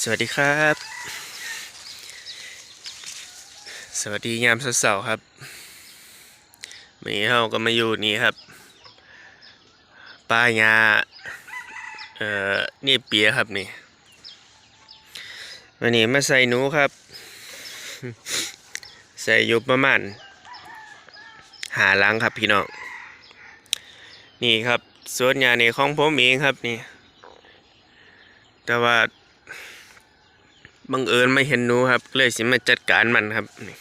สวัสดีครับ สวัสดียามเสาร์ๆครับวันนี้เราก็มาอยู่นี่ครับ ป้ายาเอ่อนี่เปียครับนี่วันนี้มาใส่หนูครับ ใส่ยู่ประมาณหาหลังครับพี่น้องนี่ครับสวนยาในของผมเองครับนี่ แต่ว่าบังเอิญไม่เห็นหนูครับ เลยสิมาจัดการมันครับนี่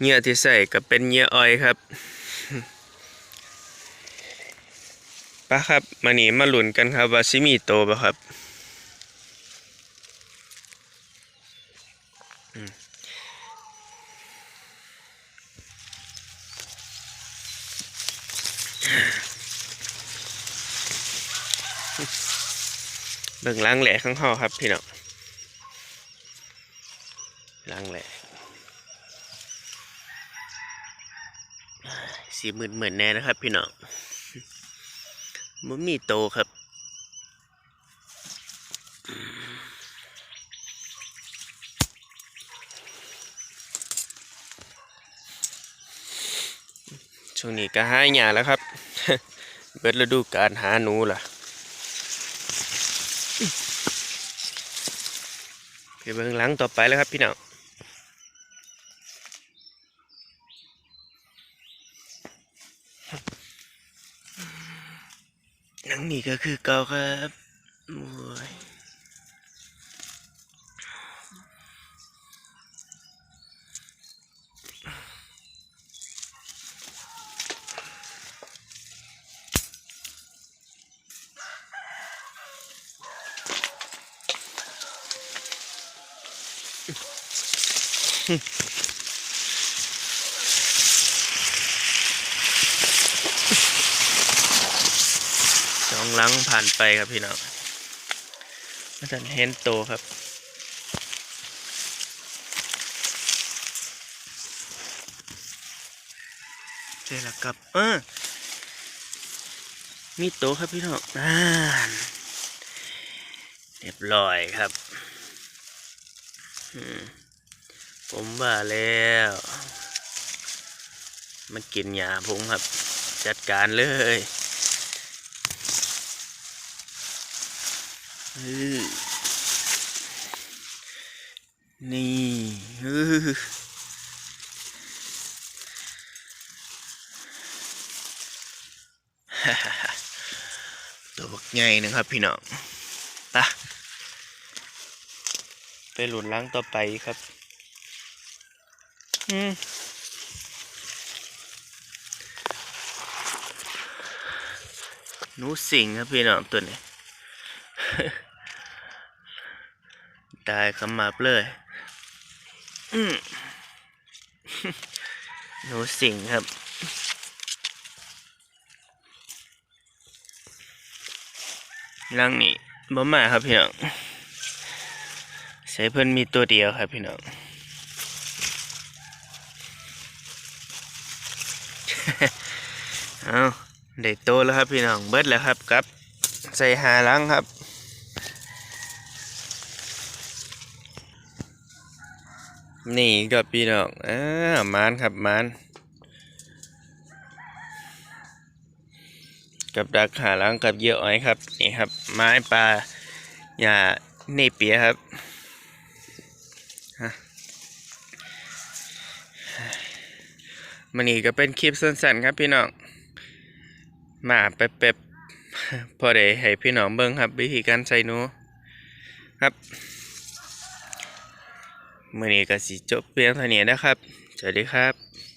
เหยื่อที่ใส่ก็เป็นเหยื่ออ้อยครับปะครับมานี่มาหลุนกันครับว่าซิมีโตปะครับ เบิ่งล้างแหล่ข้างห้อครับพี่น้องล้างแหล่สีหมื่นเหมือนแน่นะครับ พี่น้องมันมีโตครับช่วงนี้ก็หายหยาแล้วครับ เบิดฤดูการหาหนูล่ะไปเบิ่งหลังต่อไปแล้วครับพี่น้องหนังนี่ก็คือเก่าครับโอ้ย สองลังผ่านไปครับพี่น้องอาจารย์เห็นโตครับเจอแล้วครับเออมีโตครับพี่น้องอ่าเรียบร้อยครับ อืม ผมว่าแล้ว มันกินหยาผมครับ จัดการเลยนี่อื้อฮ่าฮ่าฮ่าตัวบักใหญ่นึงครับพี่น้องไปะไปหลุนล้างต่อไปครับ อืมหนูสิงครับพี่น้องตัวนี้ตายขมับเลยอืมหนูสิงครับลังนี้บ่มาครับพี่น้องใส่เพิ่นมีตัวเดียวครับพี่น้อง เอาได้โตแล้วครับพี่น้องเบิดแล้วครับกับ ใส่หาหลังครับนี่กับพี่น้องอ่ามานครับมานกับดักหาหลังกับเยื่ออ้อยครับนี่ครับ ไม้ปลาหญ้าเนเปียครับฮะ มันนี่ก็เป็นคลิปสั้นๆครับพี่น้องมาเป๊บๆพอได้ให้พี่น้องเบิ่งครับ วิธีการใส่หนูครับมือนี้ก็สิจบเพียงเท่านี้นะครับสวัสดีครับ